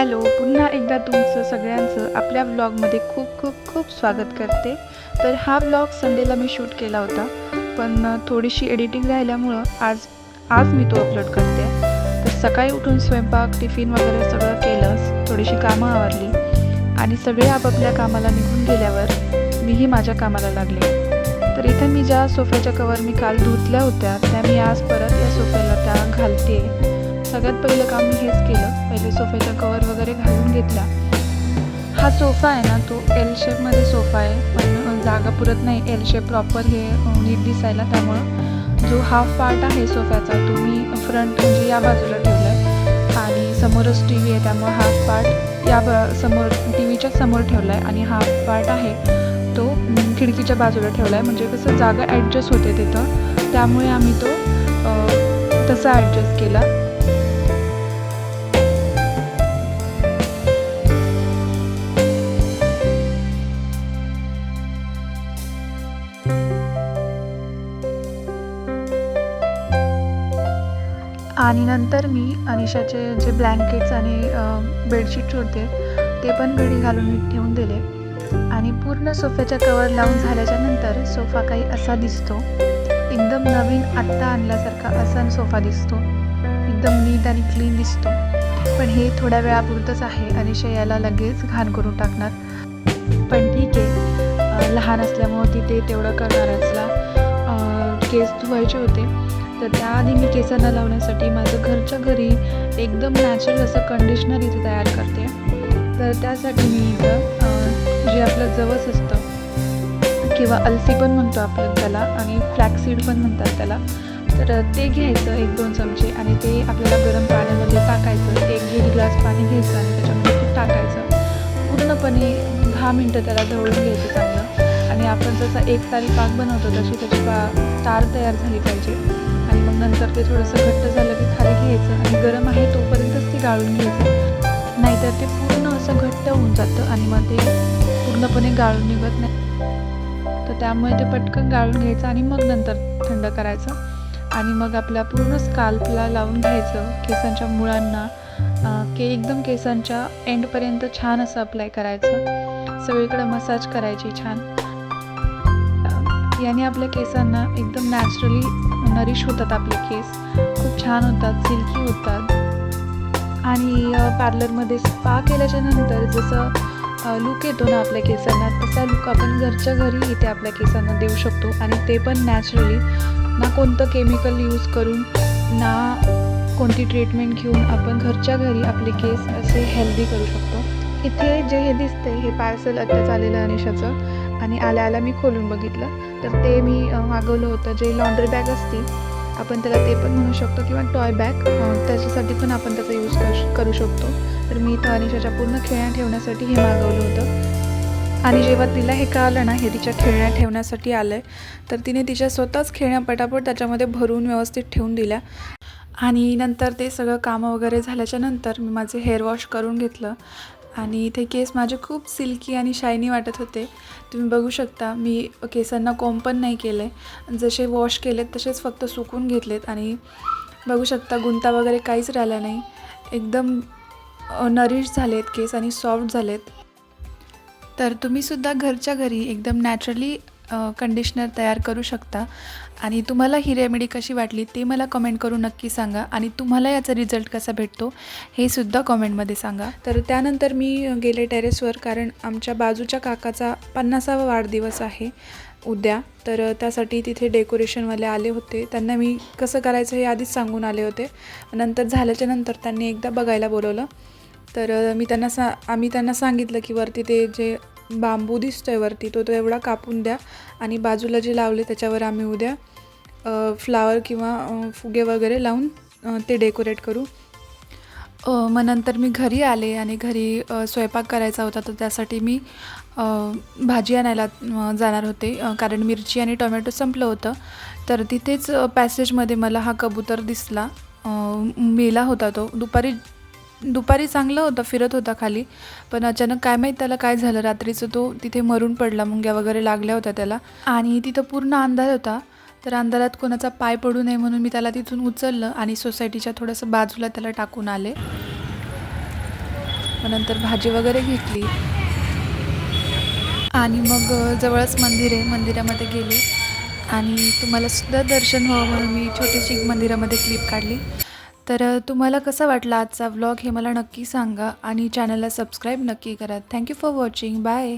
Hello पुन्हा एकदा तुमचं सगळ्यांचं आपल्या व्लॉगमध्ये खूप खूप खूप स्वागत करते. तर हा व्लॉग संडेला मी शूट केला होता पण थोडीशी एडिटिंग राहिल्यामुळं आज आज मी तो अपलोड करते. तर सकाळी उठून स्वयंपाक टिफिन वगैरे सगळं केलंच थोडीशी कामं आवरली आणि सगळे आपापल्या कामाला निघून गेल्यावर मीही माझ्या कामाला लागले. तर इथे मी ज्या सोफ्याच्या कवर मी काल धुतल्या होत्या त्या मी आज परत या सोफ्याला त्या घालते. सगळ्यात पहिलं काम मी हेच केलं. पहिले सोफ्याचा कवर वगैरे घालून घेतला. हा सोफा आहे ना तो एल शेपमध्ये सोफा आहे. पण जागा पुरत नाही. एल शेप प्रॉपर हे नीट दिसायला. त्यामुळं जो हाफ पार्ट आहे सोफ्याचा तो मी फ्रंट म्हणजे या बाजूला ठेवला आहे आणि समोरच टी व्ही आहे त्यामुळं हाफ पार्ट या ब समोर टी व्हीच्या समोर ठेवला आहे आणि हाफ पार्ट आहे तो खिडकीच्या बाजूला ठेवला आहे म्हणजे कसं जागा ॲडजस्ट होते तिथं. त्यामुळे आम्ही तो तसा ॲडजस्ट केला. आणि नंतर मी अनिशाचे जे ब्लँकेट्स आणि बेडशीट होते ते पण घडी घालून मी ठेवून दिले. आणि पूर्ण सोफ्याच्या कवर लावून झाल्याच्यानंतर सोफा काही असा दिसतो एकदम नवीन आत्ता आणल्यासारखा असा सोफा दिसतो. एकदम नीट आणि क्लीन दिसतो. पण हे थोड्या वेळापुरतंच आहे. अनिशा याला लगेच घाण करून टाकणार. पण ठीक आहे. लहान असल्यामुळं तिथे तेवढं करणारचला केस धुवायचे होते. तर त्याआधी मी केसांना लावण्यासाठी माझं घरच्या घरी एकदम नॅचरल असं कंडिशनर इथे तयार करते. तर त्यासाठी मी इथं जे आपलं जवस असतं किंवा अलसी पण म्हणतो आपण त्याला आणि फ्लॅक्सीड पण म्हणतात त्याला तर ते घ्यायचं एक दोन चमचे आणि ते आपल्याला गरम पाण्यामध्ये टाकायचं एक दीड ग्लास पाणी घ्यायचं आणि त्याच्यामध्ये ते टाकायचं. पूर्णपणे दहा मिनटं त्याला ढवळून घ्यायचं चांगलं. आणि आपण जसा एक तारी पाक बनवतो तशी त्याची पा तार तयार झाली पाहिजे. आणि मग नंतर ते थोडंसं घट्ट झालं की खाली घ्यायचं आणि गरम आहे तोपर्यंतच ते गाळून घ्यायचं. नाहीतर ते पूर्ण असं घट्ट होऊन जातं आणि मग ते पूर्णपणे गाळून निघत नाही. तर त्यामुळे ते पटकन गाळून घ्यायचं आणि मग नंतर थंड करायचं. आणि मग आपल्या पूर्ण स्काल्पला लावून घ्यायचं. केसांच्या मुळांना के एकदम केसांच्या एंडपर्यंत छान असं अप्लाय करायचं. सगळीकडे मसाज करायची छान. याने आपल्या केसांना एकदम नॅचरली नरिश होतात आपले केस. खूप छान होतात सिल्की होतात. आणि पार्लरमध्ये स्पा केल्याच्यानंतर जसं लुक येतो ना आपल्या केसांना तसा लुक आपण घरच्या घरी इथे आपल्या केसांना देऊ शकतो. आणि ते पण नॅचरली ना कोणतं केमिकल यूज करून ना कोणती ट्रीटमेंट घेऊन आपण घरच्या घरी आपले केस असे हेल्दी करू शकतो. इथे जे हे दिसते हे पार्सल आत्ताच आलेलं अनिशाचं. आणि आल्या आल्या मी खोलून बघितलं. तर ते मी मागवलं होतं. जे लॉन्ड्री बॅग असते आपण त्याला ते पण म्हणू शकतो. किंवा टॉय बॅग त्याच्यासाठी पण आपण त्याचा यूज कर करू शकतो. तर मी इथं अनिशाच्या पूर्ण खेळण्या ठेवण्यासाठी हे मागवलं होतं. आणि जेव्हा तिला हे कळलं ना हे तिच्या खेळण्या ठेवण्यासाठी आलं आहे तर तिने तिच्या स्वतःच खेळण्या पटापट त्याच्यामध्ये भरून व्यवस्थित ठेवून दिल्या. आणि नंतर ते सगळं कामं वगैरे झाल्याच्यानंतर मी माझे हेअर वॉश करून घेतलं. आणि इथे केस माझे खूप सिल्की आणि शायनी वाटत होते. तुम्ही बघू शकता मी केसांना कोंब पण नाही केलं आहे जसे वॉश केलेत तसेच फक्त सुकून घेतलेत आणि बघू शकता गुंता वगैरे काहीच राहिला नाही. एकदम नरिश झालेत केस आणि सॉफ्ट झालेत. तर तुम्हीसुद्धा घरच्या घरी एकदम नॅचरली कंडिशनर तयार करू शकता. आणि तुम्हाला ही रेमेडी कशी वाटली ते मला कमेंट करून नक्की सांगा. आणि तुम्हाला याचा रिझल्ट कसा भेटतो हे सुद्धा कॉमेंटमध्ये सांगा. तर त्यानंतर मी गेले टेरेसवर कारण आमच्या बाजूच्या काकाचा पन्नासावा वाढदिवस आहे उद्या. तर त्यासाठी तिथे डेकोरेशनवाले आले होते. त्यांना मी कसं करायचं हे आधीच सांगून आले होते. नंतर झाल्याच्यानंतर त्यांनी एकदा बघायला बोलवलं. तर मी त्यांना सा आम्ही त्यांना सांगितलं की वरती ते जे बांबू दिसतोय वरती तो तो एवढा कापून द्या. आणि बाजूला जे लावले त्याच्यावर आम्ही उद्या फ्लावर किंवा फुगे वगैरे लावून ते डेकोरेट करू. मग नंतर मी घरी आले आणि घरी स्वयंपाक करायचा होता तर त्यासाठी मी भाजी आणायला जाणार होते. कारण मिरची आणि टोमॅटो संपलं होतं. तर तिथेच पॅसेजमध्ये मला हा कबूतर दिसला. मेला होता तो. दुपारी दुपारी चांगलं होतं फिरत होता खाली. पण अचानक काय माहीत त्याला काय झालं रात्रीचं तो तिथे मरून पडला मुंग्या वगैरे लागल्या होत्या त्याला. आणि तिथं पूर्ण अंधार होता. तर अंधारात कोणाचा पाय पडू नये म्हणून मी त्याला तिथून उचललं आणि सोसायटीच्या थोडंसं बाजूला त्याला टाकून आले. मग नंतर भाजी वगैरे घेतली. आणि मग जवळच मंदिर आहे मंदिरामध्ये गेले. आणि तुम्हाला सुद्धा दर्शन व्हावं म्हणून मी छोटीशी मंदिरामध्ये क्लिप काढली. तर तुम्हाला कसा वाटला आजचा व्लॉग हे मला नक्की सांगा आणि चॅनलला सबस्क्राईब नक्की करा. Thank you for watching bye